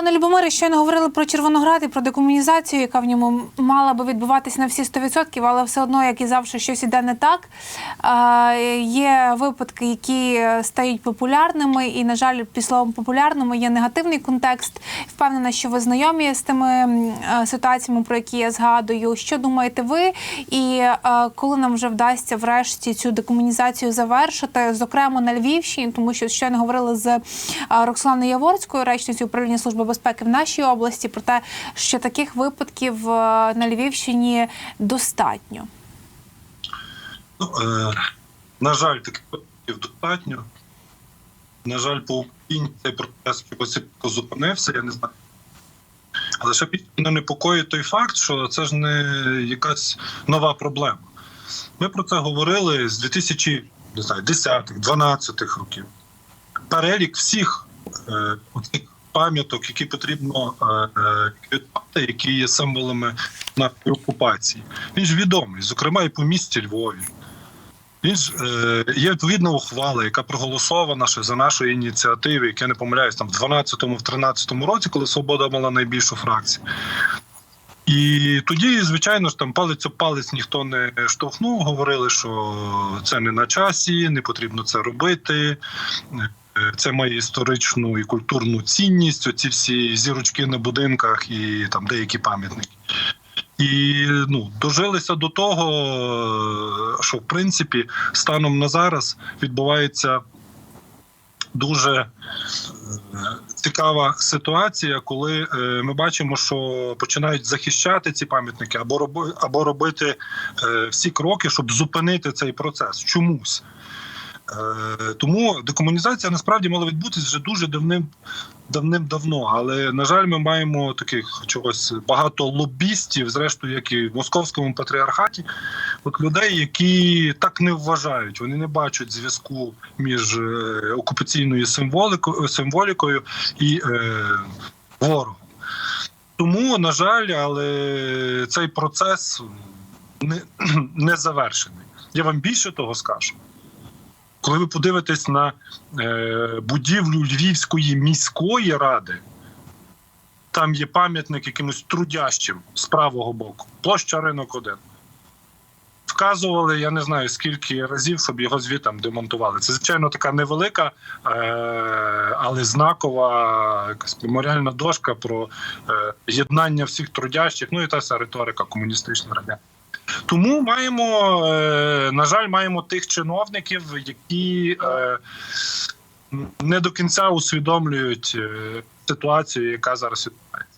Пане Любомире, щойно говорили про Червоноград і про декомунізацію, яка в ньому мала би відбуватися на всі 100%, але все одно, як і завжди, щось іде не так. Є випадки, які стають популярними, і, на жаль, під словом популярними є негативний контекст. Впевнена, що ви знайомі з тими ситуаціями, про які я згадую. Що думаєте ви? І коли нам вже вдасться врешті цю декомунізацію завершити, зокрема на Львівщині, тому що щойно говорили з Роксоланою Яворською, речницею управління служби безпеки в нашій області, про те, що таких випадків е, на Львівщині достатньо. Ну, е, на жаль, таких випадків достатньо. На жаль, по Україні цей процес чогось зупинився, я не знаю. Але ще більше мене непокоїть той факт, що це ж не якась нова проблема. Ми про це говорили з 2010-х, 12-х років. Перелік всіх е, пам'яток, які потрібно е, е, які є символами нашої окупації. Він ж відомий, зокрема і по місті Львові. Він ж е, є відповідна ухвала, яка проголосована ще за нашою ініціативою, як я не помиляюсь, там в 12-13 році, коли Свобода мала найбільшу фракцію. І тоді, звичайно ж, там палець об палець ніхто не штовхнув. Говорили, що це не на часі, не потрібно це робити. Це має історичну і культурну цінність. Оці всі зірочки на будинках і там деякі пам'ятники. І ну дожилися до того, що в принципі станом на зараз відбувається дуже е, цікава ситуація, коли е, ми бачимо, що починають захищати ці пам'ятники або роби, або робити е, всі кроки, щоб зупинити цей процес чомусь. Е, Тому декомунізація насправді мала відбутися вже дуже давним давним-давно. Але на жаль, ми маємо таких чогось багато лобістів, зрештою, як і в московському патріархаті, от людей, які так не вважають, вони не бачать зв'язку між е, окупаційною символикою символікою і е, ворогом. Тому, на жаль, але цей процес не, не завершений. Я вам більше того скажу. Коли ви подивитесь на е, будівлю Львівської міської ради, там є пам'ятник якимось трудящим з правого боку, площа ринок 1. Вказували, я не знаю скільки разів, щоб його звітом демонтували. Це, звичайно, така невелика, е, але знакова якась меморіальна дошка про е, єднання всіх трудящих, ну і та вся риторика комуністична радянська. Тому маємо, е, на жаль, маємо тих чиновників, які е, не до кінця усвідомлюють е, ситуацію, яка зараз відбувається.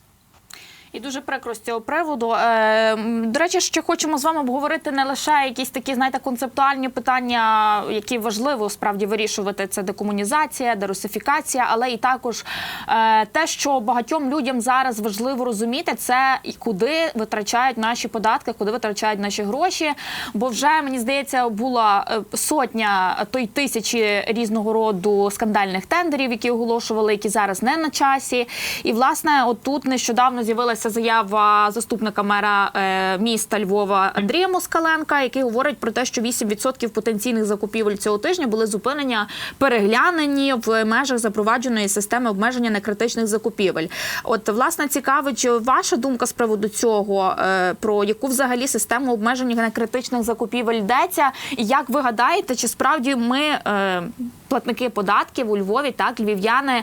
І дуже прикро з цього приводу. Е, До речі, ще хочемо з вами обговорити не лише якісь такі, знаєте, концептуальні питання, які важливо справді вирішувати. Це декомунізація, дерусифікація, але і також е, те, що багатьом людям зараз важливо розуміти, це куди витрачають наші податки, куди витрачають наші гроші. Бо вже мені здається, була е, сотня, то й тисячі різного роду скандальних тендерів, які оголошували, які зараз не на часі. І власне, отут нещодавно з'явилася заява заступника мера е, міста Львова Андрія Москаленка, який говорить про те, що 8% потенційних закупівель цього тижня були зупинені, переглянені в межах запровадженої системи обмеження некритичних закупівель. От власне цікавить ваша думка з приводу цього, е, про яку взагалі систему обмеження некритичних закупівель йдеться, і як ви гадаєте, чи справді ми. Е, Платники податків у Львові, так львів'яни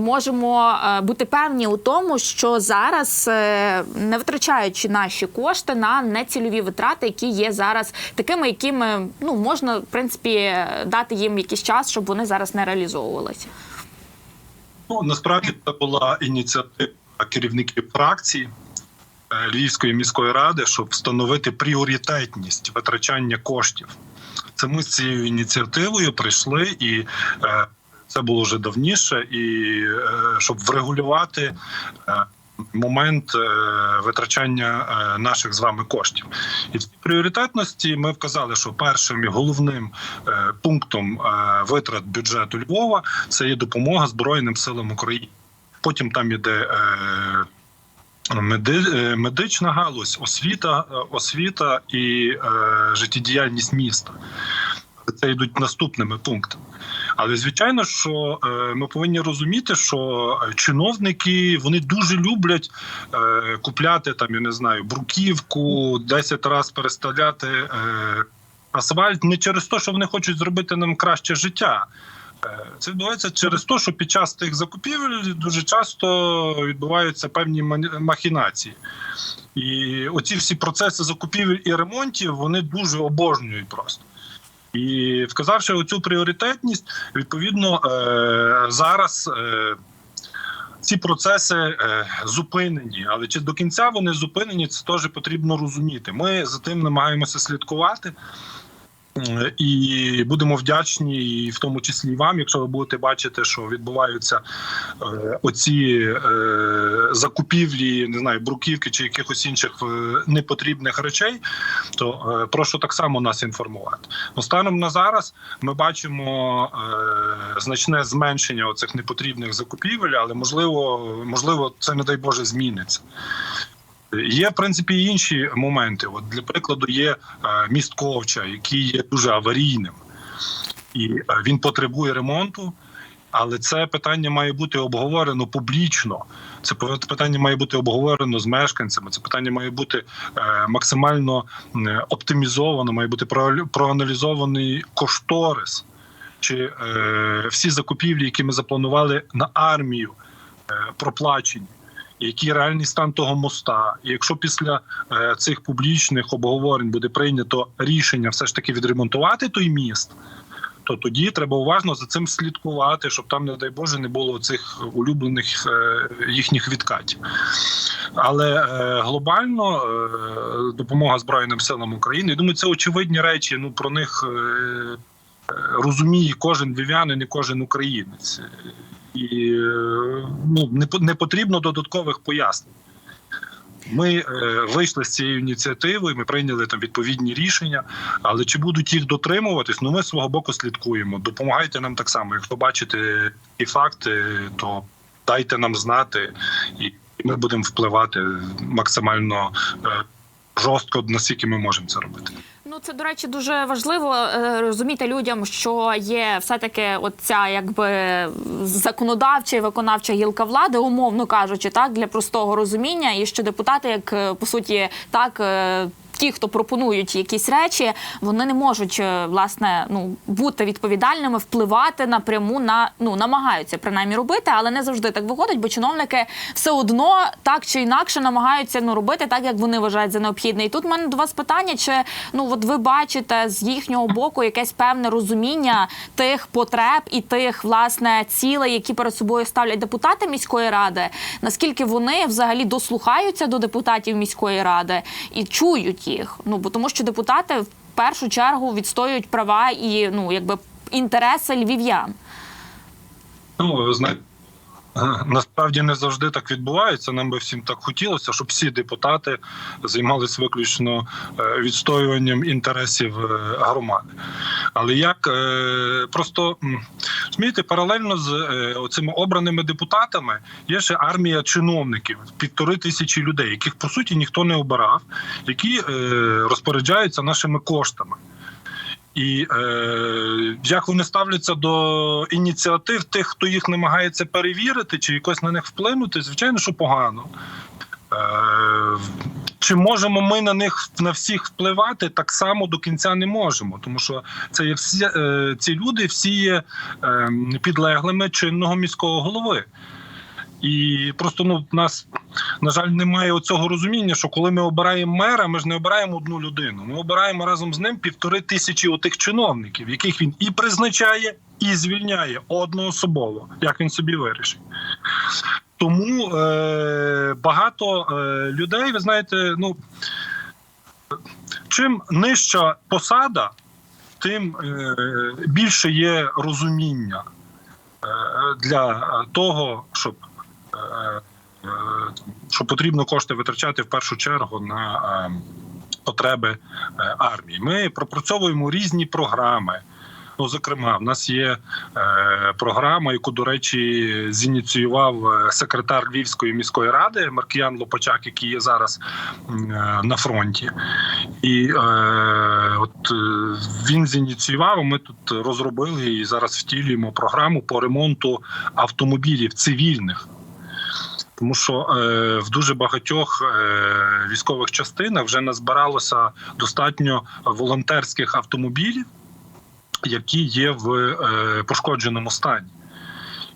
можемо бути певні у тому, що зараз, е, не витрачаючи наші кошти на нецільові витрати, які є зараз такими, якими ну можна в принципі дати їм якийсь час, щоб вони зараз не реалізовувалися. Ну насправді це була ініціатива керівників фракції е, Львівської міської ради, щоб встановити пріоритетність витрачання коштів. Це ми з цією ініціативою прийшли, і е, це було вже давніше, і щоб врегулювати. Момент е, витрачання е, наших з вами коштів, і в пріоритетності ми вказали, що першим і головним е, пунктом витрат бюджету Львова це є допомога Збройним силам України. Потім там іде меди- медична галузь, освіта, освіта і життєдіяльність міста. Це йдуть наступними пунктами. Але звичайно, що е, ми повинні розуміти, що е, чиновники вони дуже люблять е, купляти там, я не знаю, бруківку, 10 разів переставляти асфальт не через те, що вони хочуть зробити нам краще життя. Це відбувається через те, що під час тих закупівель дуже часто відбуваються певні махінації. І оці всі процеси закупівель і ремонтів вони дуже обожнюють просто. І вказавши оцю пріоритетність, відповідно е, зараз е, ці процеси е, зупинені. Але чи до кінця вони зупинені, це теж потрібно розуміти. Ми за тим намагаємося слідкувати. І будемо вдячні, і в тому числі і вам, якщо ви будете бачити, що відбуваються оці закупівлі, не знаю, бруківки чи якихось інших непотрібних речей, то е, прошу так само нас інформувати. Ну, станом на зараз ми бачимо е, значне зменшення оцих непотрібних закупівель, але можливо, можливо, це не дай Боже зміниться. Є в принципі інші моменти. От для прикладу, є е, міст Ковча, який є дуже аварійним, і він потребує ремонту. Але це питання має бути обговорено публічно. Це питання має бути обговорено з мешканцями. Це питання має бути е, максимально м, оптимізовано, має бути проа- проаналізований кошторис чи е, всі закупівлі, які ми запланували на армію, е, проплачені. Який реальний стан того моста? І якщо після е, цих публічних обговорень буде прийнято рішення все ж таки відремонтувати той міст, то тоді треба уважно за цим слідкувати, щоб там, не дай Боже, не було цих улюблених е, їхніх відкатів. Але е, глобально е, допомога Збройним силам України, я думаю, це очевидні речі. Ну про них розуміє кожен вів'янин і кожен українець. І ну, не потрібно додаткових пояснень. Ми е, вийшли з цією ініціативою, ми прийняли там відповідні рішення. Але чи будуть їх дотримуватись? Ну ми з свого боку слідкуємо. Допомагайте нам так само. Якщо бачите ті факти, то дайте нам знати, і ми будемо впливати максимально е, жорстко, наскільки ми можемо це робити. Це до речі дуже важливо е, розуміти людям, що є все-таки оця якби законодавча і виконавча гілка влади, умовно кажучи, так для простого розуміння, і що депутати, як е, по суті, так. Ті, хто пропонують якісь речі, вони не можуть е, власне ну бути відповідальними, впливати напряму на ну намагаються принаймні робити, але не завжди так виходить, бо чиновники все одно так чи інакше намагаються ну робити так, як вони вважають за необхідне. І тут в мене до вас питання: чи ну от ви бачите з їхнього боку якесь певне розуміння тих потреб і тих власне цілей, які перед собою ставлять депутати міської ради? Наскільки вони взагалі дослухаються до депутатів міської ради і чують їх? Ну бо тому, що депутати в першу чергу відстоюють права і ну якби інтереси львів'ян. Ну, ви знаєте, е, насправді не завжди так відбувається. Нам би всім так хотілося, щоб всі депутати займалися виключно е, відстоюванням інтересів е, громади. Але як просто м, розумієте, паралельно з е, оцими обраними депутатами є ще армія чиновників, півтори тисячі людей, яких по суті ніхто не обирав, які е, розпоряджаються нашими коштами. І е, як вони ставляться до ініціатив тих, хто їх намагається перевірити чи якось на них вплинути, звичайно, що погано. Е, чи можемо ми на них на всіх впливати? Так само до кінця не можемо, тому що це є всі е, ці люди, всі є е, підлеглими чинного міського голови. І просто ну в нас на жаль немає оцього розуміння, що коли ми обираємо мера, ми ж не обираємо одну людину. Ми обираємо разом з ним півтори тисячі отих чиновників, яких він і призначає, і звільняє одноособово, як він собі вирішить. Тому е, багато е, людей, ви знаєте, ну чим нижча посада, тим е, більше є розуміння е, для того, щоб, е, е, що потрібно кошти витрачати в першу чергу на е, потреби е, армії. Ми пропрацьовуємо різні програми. Ну, зокрема, в нас є е, програма, яку, до речі, зініціював е, секретар Львівської міської ради Маркіян Лопачак, який є зараз е, на фронті. І е, от е, він зініціював. Ми тут розробили і зараз втілюємо програму по ремонту автомобілів цивільних. Тому що е, в дуже багатьох е, військових частинах вже назбиралося достатньо волонтерських автомобілів, які є в е, пошкодженому стані.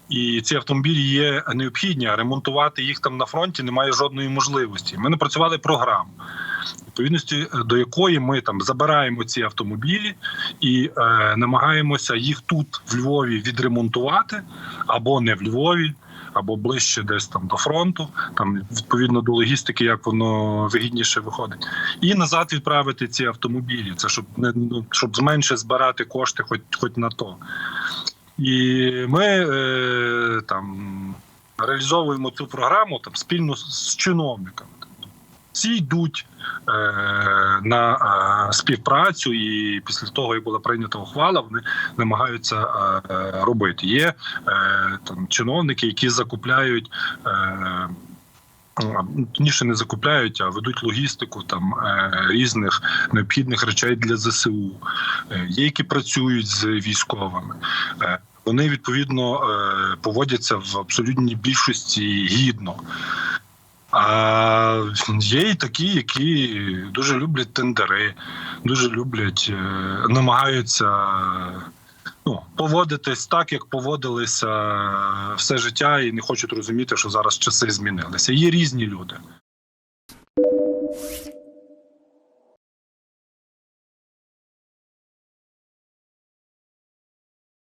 І ці автомобілі є необхідні, а ремонтувати їх там на фронті немає жодної можливості. Ми напрацювали програму, відповідності до якої ми там забираємо ці автомобілі і е, намагаємося їх тут в Львові відремонтувати або не в Львові, або ближче десь там до фронту, там відповідно до логістики, як воно вигідніше виходить, і назад відправити ці автомобілі. Це щоб не ну, щоб зменше збирати кошти, хоч хоч на то. І ми е, там реалізовуємо цю програму там спільно з чиновниками. Всі йдуть е, на е, співпрацю, і після того, як була прийнята ухвала, вони намагаються е, робити. Є е, там чиновники, які закупляють. Е, Ніше не закупляють, а ведуть логістику там е, різних необхідних речей для ЗСУ. Е, є, які працюють з військовими. Е, вони відповідно поводяться в абсолютній більшості гідно. А є і такі, які дуже люблять тендери, дуже люблять, е, намагаються ну, поводитись так, як поводилися все життя, і не хочуть розуміти, що зараз часи змінилися. Є різні люди.